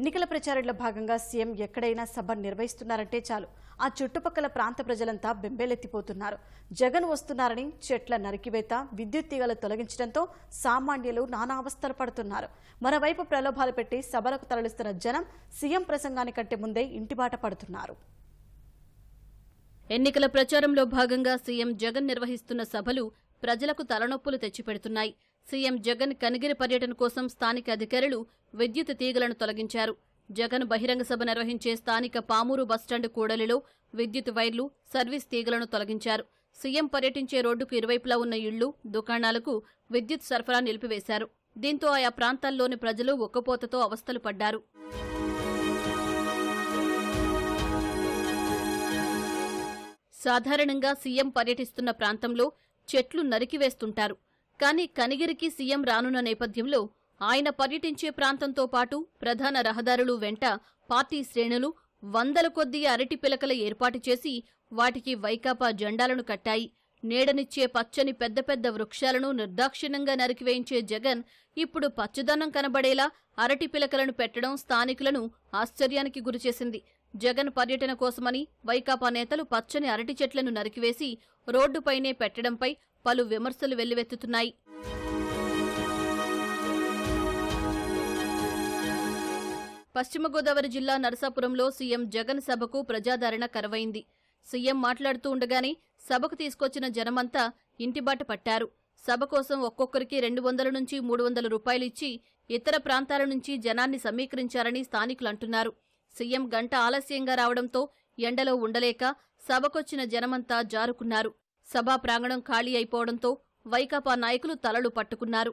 ఎన్నికల ప్రచారంలో భాగంగా సీఎం ఎక్కడైనా సభ నిర్వహిస్తున్నారంటే చాలు. ఆ చుట్టుపక్కల ప్రాంత ప్రజలంతా బెంబేలెత్తిపోతున్నారు. జగన్ వస్తున్నారని చెట్ల నరికివేత విద్యుత్ తీగలు తొలగించడంతో సామాన్యులు నానా అవస్థలు పడుతున్నారు. మరోవైపు ప్రలోభాలు పెట్టి సభలకు తరలిస్తున్న జనం సీఎం ప్రసంగానికంటే ముందే ఇంటిబాట పడుతున్నారు. ఎన్నికల ప్రచారంలో భాగంగా సీఎం జగన్ నిర్వహిస్తున్న సభలు ప్రజలకు తలనొప్పులు తెచ్చిపెడుతున్నాయి. సీఎం జగన్ కనిగిరి పర్యటన కోసం స్థానిక అధికారులు విద్యుత్ తీగలను తొలగించారు. జగన్ బహిరంగ సభ నిర్వహించే స్థానిక పామూరు బస్టాండ్ కూడలిలో విద్యుత్ వైర్లు సర్వీస్ తీగలను తొలగించారు. సీఎం పర్యటించే రోడ్డుకు ఇరువైపులా ఉన్న ఇళ్ళు దుకాణాలకు విద్యుత్ సరఫరా నిలిపివేశారు. దీంతో ఆయా ప్రాంతాల్లోని ప్రజలు ఉక్కపోతతో అవస్థలు పడ్డారు. సాధారణంగా సీఎం పర్యటిస్తున్న ప్రాంతంలో చెట్లు నరికివేస్తుంటారు. కానీ కనిగిరికి సీఎం రానున్న నేపథ్యంలో ఆయన పర్యటించే ప్రాంతంతో పాటు ప్రధాన రహదారులు వెంట పార్టీ శ్రేణులు వందల కొద్దీ అరటి పిలకల ఏర్పాటు చేసి వాటికి వైకాపా జెండాలను కట్టాయి. నీడనిచ్చే పచ్చని పెద్ద పెద్ద వృక్షాలను నిర్దాక్షిణ్యంగా నరికివేయించే జగన్ ఇప్పుడు పచ్చదనం కనబడేలా అరటి పిలకలను పెట్టడం స్థానికులను ఆశ్చర్యానికి గురిచేసింది. జగన్ పర్యటన కోసమని వైకాపా నేతలు పచ్చని అరటి చెట్లను నరికివేసి రోడ్డుపైనే పెట్టడంపై పలు విమర్శలు వెల్లువెత్తుతున్నాయి. పశ్చిమ గోదావరి జిల్లా నరసాపురంలో సీఎం జగన్ సభకు ప్రజాదరణ కరవైంది. సీఎం మాట్లాడుతూ ఉండగానే సభకు తీసుకొచ్చిన జనమంతా ఇంటిబాట పట్టారు. సభ కోసం ఒక్కొక్కరికి రెండు వందల నుంచి మూడు వందల రూపాయలు ఇచ్చి ఇతర ప్రాంతాల నుంచి జనాన్ని సమీకరించారని స్థానికులు అంటున్నారు. సీఎం గంట ఆలస్యంగా రావడంతో ఎండలో ఉండలేక సభకొచ్చిన జనమంతా జారుకున్నారు. సభా ప్రాంగణం ఖాళీ అయిపోవడంతో వైకాపా నాయకులు తలలు పట్టుకున్నారు.